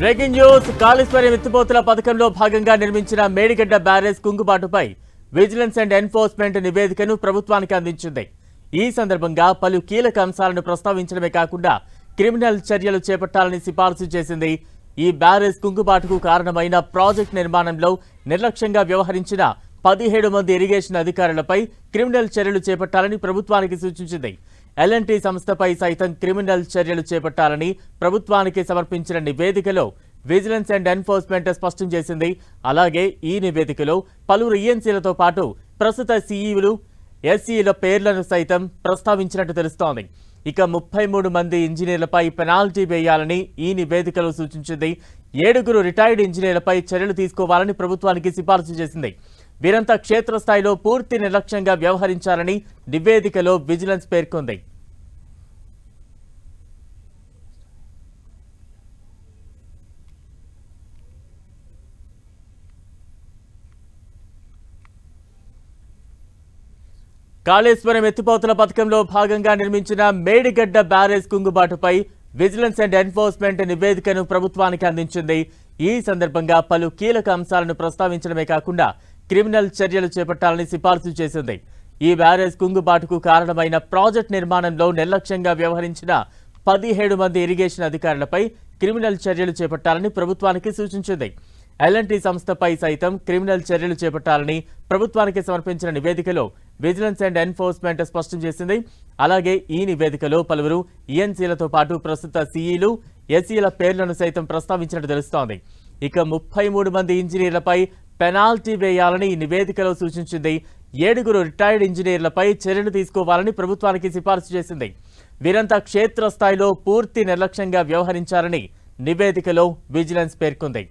Breaking news. Kaleshwaram ఎత్తిపోతుల పథకంలో భాగంగా నిర్మించిన మేడిగడ్డ బ్యారేజ్ కుంగుబాటుపై విజిలెన్స్ అండ్ ఎన్ఫోర్స్మెంట్ నివేదికను ప్రభుత్వానికి అందించింది. ఈ సందర్భంగా పలు కీలక అంశాలను ప్రస్తావించడమే కాకుండా క్రిమినల్ చర్యలు చేపట్టాలని సిఫార్సు చేసింది. ఈ బ్యారేజ్ కుంగుబాటుకు కారణమైన ప్రాజెక్ట్ నిర్మాణంలో నిర్లక్ష్యంగా వ్యవహరించిన పదిహేడు మంది ఇరిగేషన్ అధికారులపై క్రిమినల్ చర్యలు చేపట్టాలని ప్రభుత్వానికి సూచించింది. ఎల్ఎన్టీ సంస్థపై సైతం క్రిమినల్ చర్యలు చేపట్టాలని ప్రభుత్వానికి సమర్పించిన నివేదికలో విజిలెన్స్ అండ్ ఎన్ఫోర్స్మెంట్ స్పష్టం చేసింది. అలాగే ఈ నివేదికలో పలువురు ఈఎన్సీలతో పాటు ప్రస్తుత సీఈలు ఎస్సీల పేర్లను సైతం ప్రస్తావించినట్టు తెలుస్తోంది. ఇక ముప్పై మూడు మంది ఇంజనీర్లపై పెనాల్టీ వేయాలని ఈ నివేదికలో సూచించింది. ఏడుగురు రిటైర్డ్ ఇంజనీర్లపై చర్యలు తీసుకోవాలని ప్రభుత్వానికి సిఫార్సు చేసింది. వీరంతా క్షేత్రస్థాయిలో పూర్తి నిర్లక్ష్యంగా వ్యవహరించాలని నివేదికలో విజిలెన్స్ పేర్కొంది. కాళేశ్వరం ఎత్తిపోతల పథకంలో భాగంగా నిర్మించిన మేడిగడ్డ బ్యారేజ్ కుంగుబాటుపై విజిలెన్స్ అండ్ ఎన్ఫోర్స్మెంట్ నివేదికను ప్రభుత్వానికి అందించింది. ఈ సందర్భంగా పలు కీలక అంశాలను ప్రస్తావించడమే కాకుండా క్రిమినల్ చర్యలు చేపట్టాలని సిఫార్సు చేసింది. ఈ బ్యారేజ్ కుంగుబాటుకు కారణమైన ప్రాజెక్ట్ నిర్మాణంలో నిర్లక్ష్యంగా వ్యవహరించిన పదిహేడు మంది ఇరిగేషన్ అధికారులపై క్రిమినల్ చర్యలు చేపట్టాలని ప్రభుత్వానికి సూచించింది. ఎల్ఎన్టీ సంస్థపై సైతం క్రిమినల్ చర్యలు చేపట్టాలని ప్రభుత్వానికి సమర్పించిన నివేదికలో విజిలెన్స్ అండ్ ఎన్ఫోర్స్మెంట్ స్పష్టం చేసింది. అలాగే ఈ నివేదికలో పలువురు ఈఎన్సీలతో పాటు ప్రస్తుత సీఈలు ఎస్సీల పేర్లను సైతం ప్రస్తావించినట్టు తెలుస్తోంది. ఇక ముప్పై మూడు మంది ఇంజనీర్లపై పెనాల్టీ వేయాలని ఈ నివేదికలో సూచించింది. ఏడుగురు రిటైర్డ్ ఇంజనీర్లపై చర్యలు తీసుకోవాలని ప్రభుత్వానికి సిఫార్సు చేసింది. వీరంతా క్షేత్రస్థాయిలో పూర్తి నిర్లక్ష్యంగా వ్యవహరించారని నివేదికలో విజిలెన్స్ పేర్కొంది.